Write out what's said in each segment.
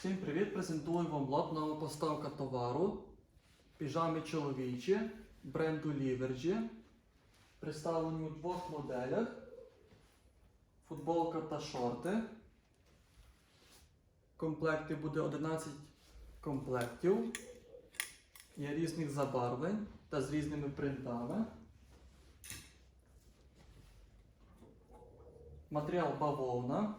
Всім привіт! Презентую вам лот нова поставка товару. Піжами чоловічі бренду Ліверджі. Представлені у двох моделях. Футболка та шорти. В комплекті буде 11 комплектів. Є різних забарвлень та з різними принтами. Матеріал бавовна.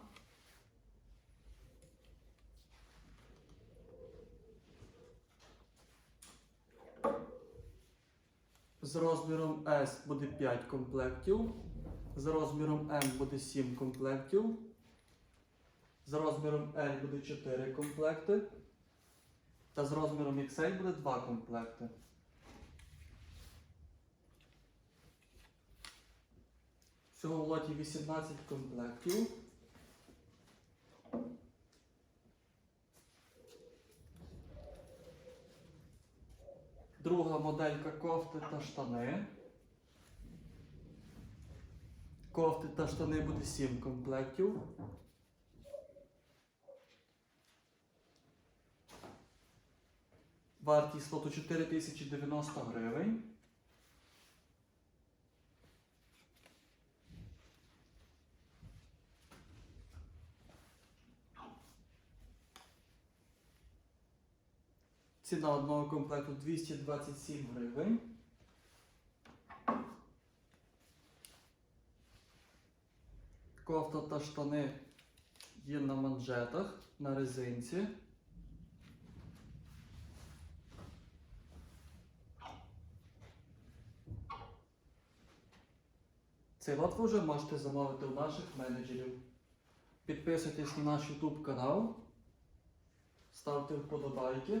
З розміром S буде 5 комплектів. З розміром М буде 7 комплектів. З розміром L буде 4 комплекти. Та з розміром XL буде 2 комплекти. Всього в лоті 18 комплектів. Друга моделька кофти та штани. Кофти та штани буде 7 комплектів. Вартість лоту 4090 гривень. Ціна одного комплекту 227 гривень. Кофта та штани є на манжетах, на резинці. Цей лот ви вже можете замовити у наших менеджерів. Підписуйтесь на наш YouTube канал, ставте вподобайки,